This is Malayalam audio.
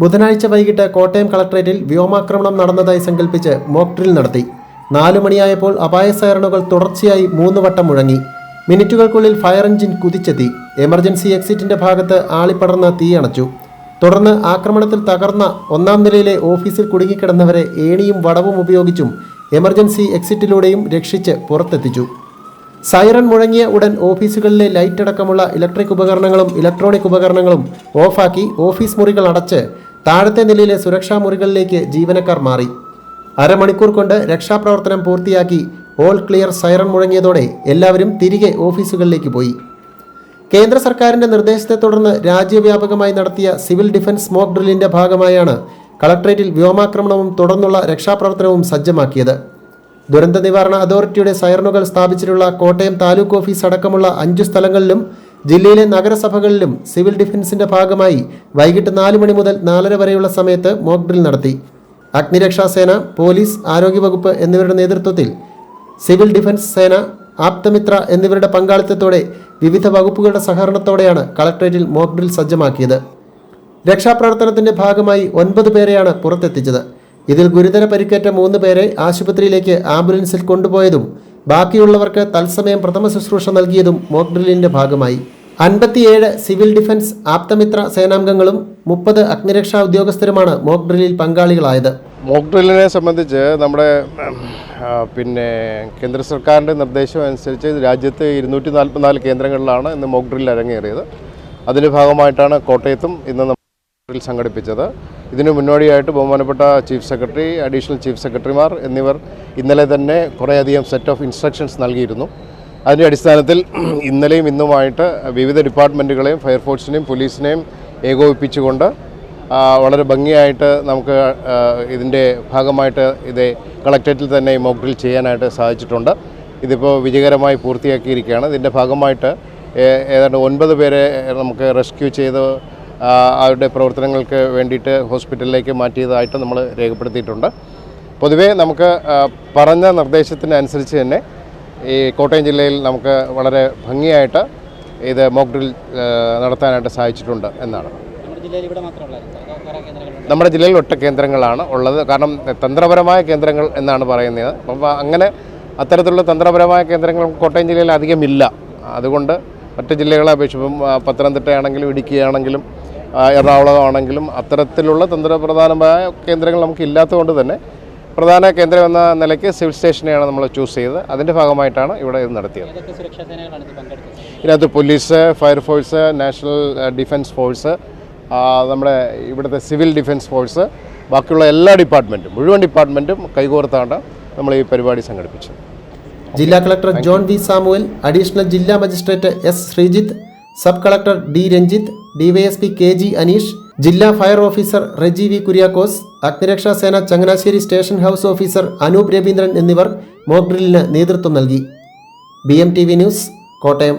ബുധനാഴ്ച വൈകിട്ട് കോട്ടയം കളക്ട്രേറ്റിൽ വ്യോമാക്രമണം നടന്നതായി സങ്കല്പിച്ച് മോക്ക് ഡ്രിൽ നടത്തി. നാലു മണിയായപ്പോൾ അപായ സൈറണുകൾ തുടർച്ചയായി മൂന്ന് വട്ടം മുഴങ്ങി. മിനിറ്റുകൾക്കുള്ളിൽ ഫയർ എഞ്ചിൻ കുതിച്ചെത്തി. എമർജൻസി എക്സിറ്റിന്റെ ഭാഗത്ത് തീ തീയണച്ചു. തുടർന്ന് ആക്രമണത്തിൽ തകർന്ന ഒന്നാം നിലയിലെ ഓഫീസിൽ കുടുങ്ങിക്കിടന്നവരെ ഏണിയും വടവും ഉപയോഗിച്ചും എമർജൻസി എക്സിറ്റിലൂടെയും രക്ഷിച്ച് പുറത്തെത്തിച്ചു. സൈറൺ മുഴങ്ങിയ ഉടൻ ഓഫീസുകളിലെ ലൈറ്റ് അടക്കമുള്ള ഇലക്ട്രിക് ഉപകരണങ്ങളും ഇലക്ട്രോണിക് ഉപകരണങ്ങളും ഓഫാക്കി ഓഫീസ് മുറികൾ അടച്ച് താഴത്തെ നിലയിലെ സുരക്ഷാ മുറികളിലേക്ക് ജീവനക്കാർ മാറി. അരമണിക്കൂർ കൊണ്ട് രക്ഷാപ്രവർത്തനം പൂർത്തിയാക്കി ഓൾ ക്ലിയർ സൈറൺ മുഴങ്ങിയതോടെ എല്ലാവരും തിരികെ ഓഫീസുകളിലേക്ക് പോയി. കേന്ദ്ര സർക്കാരിന്റെ നിർദ്ദേശത്തെ തുടർന്ന് രാജ്യവ്യാപകമായി നടത്തിയ സിവിൽ ഡിഫൻസ് സ്മോക്ക് ഡ്രില്ലിന്റെ ഭാഗമായാണ് കളക്ട്രേറ്റിൽ വ്യോമാക്രമണവും തുടർന്നുള്ള രക്ഷാപ്രവർത്തനവും സജ്ജമാക്കിയത്. ദുരന്ത നിവാരണ അതോറിറ്റിയുടെ സൈറണുകൾ സ്ഥാപിച്ചിട്ടുള്ള കോട്ടയം താലൂക്ക് ഓഫീസ് അടക്കമുള്ള അഞ്ചു സ്ഥലങ്ങളിലും ജില്ലയിലെ നഗരസഭകളിലും സിവിൽ ഡിഫൻസിന്റെ ഭാഗമായി വൈകിട്ട് നാല് മണി മുതൽ നാലര വരെയുള്ള സമയത്ത് മോക്ക് ഡ്രിൽ നടത്തി. അഗ്നിരക്ഷാസേന പോലീസ് ആരോഗ്യവകുപ്പ് എന്നിവരുടെ നേതൃത്വത്തിൽ സിവിൽ ഡിഫൻസ് സേന ആപ്തമിത്ര എന്നിവരുടെ പങ്കാളിത്തത്തോടെ വിവിധ വകുപ്പുകളുടെ സഹകരണത്തോടെയാണ് കളക്ട്രേറ്റിൽ മോക്ക് ഡ്രിൽ സജ്ജമാക്കിയത്. രക്ഷാപ്രവർത്തനത്തിന്റെ ഭാഗമായി ഒൻപത് പേരെയാണ് പുറത്തെത്തിച്ചത്. ഇതിൽ ഗുരുതര പരിക്കേറ്റ മൂന്ന് പേരെ ആശുപത്രിയിലേക്ക് ആംബുലൻസിൽ കൊണ്ടുപോയതും ബാക്കിയുള്ളവർക്ക് തത്സമയം പ്രഥമ ശുശ്രൂഷ നൽകിയതും മോക്ക് ഡ്രില്ലിന്റെ ഭാഗമായി. അൻപത്തിയേഴ് സിവിൽ ഡിഫൻസ് ആപ്തമിത്ര സേനാംഗങ്ങളും മുപ്പത് അഗ്നിരക്ഷാ ഉദ്യോഗസ്ഥരുമാണ് മോക്ക് ഡ്രില്ലിൽ പങ്കാളികളായത്. മോക്ക് ഡ്രില്ലിനെ സംബന്ധിച്ച് നമ്മുടെ പിന്നെ കേന്ദ്ര സർക്കാരിന്റെ നിർദ്ദേശം അനുസരിച്ച് രാജ്യത്ത് ഇരുന്നൂറ്റി നാൽപ്പത്തിനാല് കേന്ദ്രങ്ങളിലാണ് ഇന്ന് മോക്ക് ഡ്രിൽ അരങ്ങേറിയത്. അതിന്റെ ഭാഗമായിട്ടാണ് കോട്ടയത്തും ഇന്ന് ഡ്രിൽ സംഘടിപ്പിച്ചത്. ഇതിനു മുന്നോടിയായിട്ട് ബഹുമാനപ്പെട്ട ചീഫ് സെക്രട്ടറി അഡീഷണൽ ചീഫ് സെക്രട്ടറിമാർ എന്നിവർ ഇന്നലെ തന്നെ കുറേയധികം സെറ്റ് ഓഫ് ഇൻസ്ട്രക്ഷൻസ് നൽകിയിരുന്നു. അതിന്റെ അടിസ്ഥാനത്തിൽ ഇന്നലെയും ഇന്നുമായിട്ട് വിവിധ ഡിപ്പാർട്ട്മെന്റുകളെയും ഫയർഫോഴ്സിനെയും പോലീസിനെയും ഏകോപിപ്പിച്ചുകൊണ്ട് വളരെ ഭംഗിയായിട്ട് നമുക്ക് ഇതിന്റെ ഭാഗമായിട്ട് ഇത് കളക്ടറേറ്റിൽ തന്നെ മോക്ക് ഡ്രിൽ ചെയ്യാനായിട്ട് സാധിച്ചിട്ടുണ്ട്. ഇതിപ്പോൾ വിജയകരമായി പൂർത്തിയാക്കിയിരിക്കുകയാണ്. ഇതിന്റെ ഭാഗമായിട്ട് ഏതാണ്ട് ഒൻപത് പേരെ നമുക്ക് റെസ്ക്യൂ ചെയ്ത് അവരുടെ പ്രവർത്തനങ്ങൾക്ക് വേണ്ടിയിട്ട് ഹോസ്പിറ്റലിലേക്ക് മാറ്റിയതായിട്ട് നമ്മൾ രേഖപ്പെടുത്തിയിട്ടുണ്ട്. പൊതുവേ നമുക്ക് പറഞ്ഞ നിർദ്ദേശത്തിനനുസരിച്ച് തന്നെ ഈ കോട്ടയം ജില്ലയിൽ നമുക്ക് വളരെ ഭംഗിയായിട്ട് ഇത് മോക്ക് ഡ്രിൽ നടത്താനായിട്ട് സാധിച്ചിട്ടുണ്ട് എന്നാണ്. നമ്മുടെ ജില്ലയിൽ ഒട്ട കേന്ദ്രങ്ങളാണ് ഉള്ളത്. കാരണം തന്ത്രപരമായ കേന്ദ്രങ്ങൾ എന്നാണ് പറയുന്നത്. അപ്പോൾ അങ്ങനെ അത്തരത്തിലുള്ള തന്ത്രപരമായ കേന്ദ്രങ്ങൾ കോട്ടയം ജില്ലയിൽ അധികമില്ല. അതുകൊണ്ട് മറ്റ് ജില്ലകളെ അപേക്ഷിച്ച് പത്തനംതിട്ടയാണെങ്കിലും ഇടുക്കിയാണെങ്കിലും ആ, എറണാകുളം ആണെങ്കിലും അത്തരത്തിലുള്ള തന്ത്രപ്രധാനമായ കേന്ദ്രങ്ങൾ നമുക്ക് ഇല്ലാത്തതുകൊണ്ട് തന്നെ പ്രധാന കേന്ദ്രം എന്ന നിലയ്ക്ക് സിവിൽ സ്റ്റേഷനെയാണ് നമ്മൾ ചൂസ് ചെയ്തത്. അതിന്റെ ഭാഗമായിട്ടാണ് ഇവിടെ ഇത് നടത്തിയത്. ഇതിനകത്ത് police fire force national defence force നമ്മുടെ ഇവിടുത്തെ സിവിൽ ഡിഫൻസ് ഫോഴ്സ് ബാക്കിയുള്ള എല്ലാ ഡിപ്പാർട്ട്മെന്റും മുഴുവൻ ഡിപ്പാർട്ട്മെന്റും കൈകോർത്താണ് നമ്മൾ ഈ പരിപാടി സംഘടിപ്പിച്ചത്. ജില്ലാ collector John V Samuel additional ജില്ലാ magistrate S Sreejith sub collector D Ranjith DYSP K G Aneesh ജില്ലാ fire officer Reji V Kuriakose അഗ്നിരക്ഷാ സേന Changanassery station house officer Anoop Raveendran എന്നിവർ മോക്ഡ്രില്ലിന് നേതൃത്വം നൽകി. B news Kottayam.